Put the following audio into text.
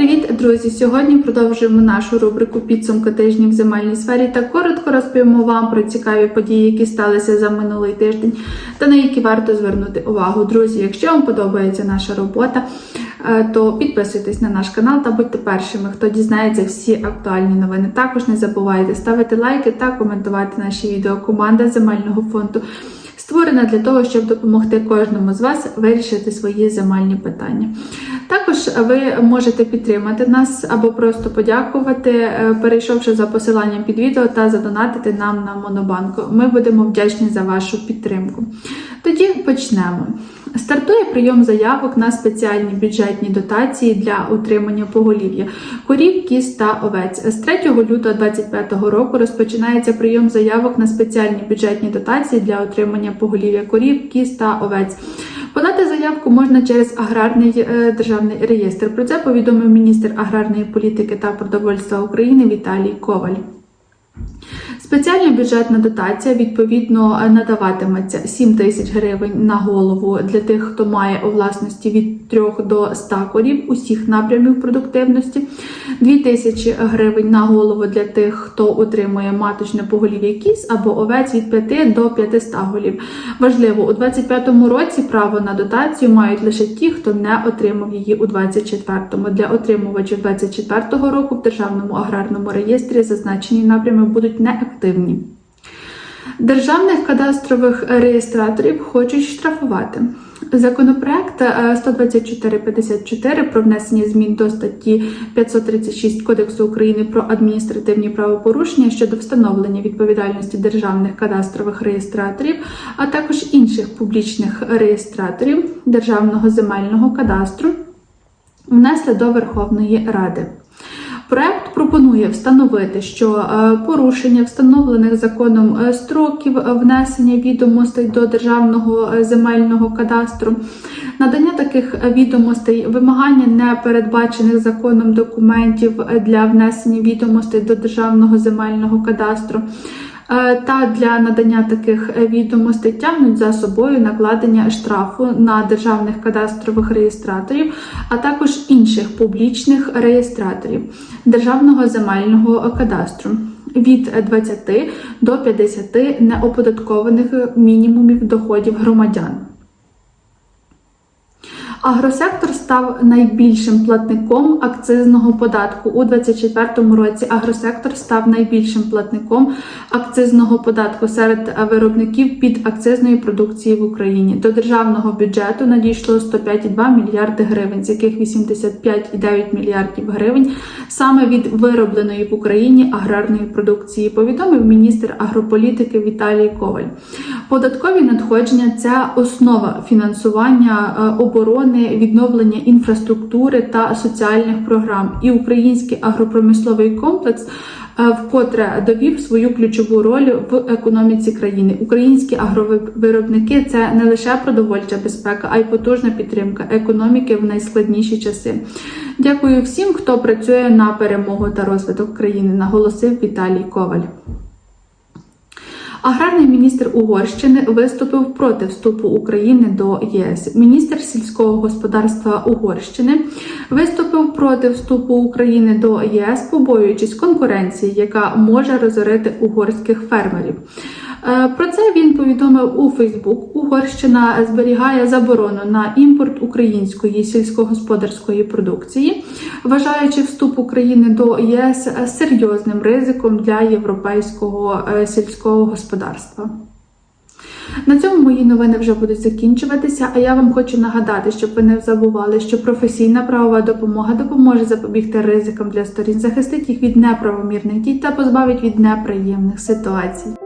Привіт, друзі! Сьогодні продовжуємо нашу рубрику підсумки тижня в земельній сфері та коротко розповімо вам про цікаві події, які сталися за минулий тиждень, та на які варто звернути увагу. Друзі, якщо вам подобається наша робота, е, то підписуйтесь на наш канал та будьте першими, хто дізнається всі актуальні новини. Також не забувайте ставити лайки та коментувати наші відео. Команда земельного фонду створена для того, щоб допомогти кожному з вас вирішити свої земельні питання. Також ви можете підтримати нас або просто подякувати, е, перейшовши за посиланням під відео та задонатити нам на Монобанку. Ми будемо вдячні за вашу підтримку. Тоді почнемо. Стартує прийом заявок на спеціальні бюджетні дотації для утримання поголів'я корів, кіз та овець. З 3 лютого 2025 року розпочинається прийом заявок на спеціальні бюджетні дотації для утримання поголів'я корів, кіз та овець. Подати заявку можна через аграрний е, державний реєстр. Про це повідомив міністр аграрної політики та продовольства України Віталій Коваль. Спеціальна бюджетна дотація відповідно надаватиметься 7 тисяч гривень на голову для тих, хто має у власності від 3 до 100 корів усіх напрямів продуктивності, 2 тисячі гривень на голову для тих, хто отримує маточне поголів'я кіз або овець від 5 до 500 голів. Важливо, у 2025 році право на дотацію мають лише ті, хто не отримав її у 2024. Для отримувачів 2024 року в Державному аграрному реєстрі зазначені напрями будуть неактивні. Державних кадастрових реєстраторів хочуть штрафувати. Законопроект е, 12454 про внесення змін до статті 536 Кодексу України про адміністративні правопорушення щодо встановлення відповідальності державних кадастрових реєстраторів, а також інших публічних реєстраторів Державного земельного кадастру внесли до Верховної Ради. Проект пропонує встановити, що е, порушення встановлених законом е, строків е, внесення відомостей до державного земельного кадастру, надання таких відомостей, вимагання не передбачених законом документів для внесення відомостей до державного земельного кадастру. Е, Та для надання таких е, відомостей тягнуть за собою накладення штрафу на державних кадастрових реєстраторів, а також інших публічних реєстраторів державного земельного кадастру від 20 до 50 неоподаткованих мінімумів доходів громадян. Агросектор став найбільшим платником акцизного податку у 2024 році. Агросектор став найбільшим платником акцизного податку серед виробників під акцизної продукції в Україні. До державного бюджету надійшло 105,2 мільярди гривень, з яких 85,9 мільярдів гривень саме від виробленої в Україні аграрної продукції. Повідомив міністр агрополітики Віталій Коваль. Податкові надходження це основа фінансування е, оборони, відновлення інфраструктури та соціальних програм. І український агропромисловий комплекс е, вкотре довів свою ключову роль в економіці країни. Українські агровиробники це не лише продовольча безпека, а й потужна підтримка економіки в найскладніші часи. Дякую всім, хто працює на перемогу та розвиток країни, наголосив Віталій Коваль. Аграрний міністр Угорщини виступив проти вступу України до ЄС. Міністр сільського господарства Угорщини виступив проти вступу України до ЄС, побоюючись конкуренції, яка може розорити угорських фермерів. Е, Про це він повідомив у Фейсбук. Угорщина зберігає заборону на імпорт української сільськогосподарської продукції, вважаючи вступ України до ЄС серйозним ризиком для європейського е, сільського господарства. На цьому мої новини вже будуть закінчуватися. А я вам хочу нагадати, щоб ви не забували, що професійна правова допомога допоможе запобігти ризикам для сторін, захистить їх від неправомірних дій та позбавить від неприємних ситуацій.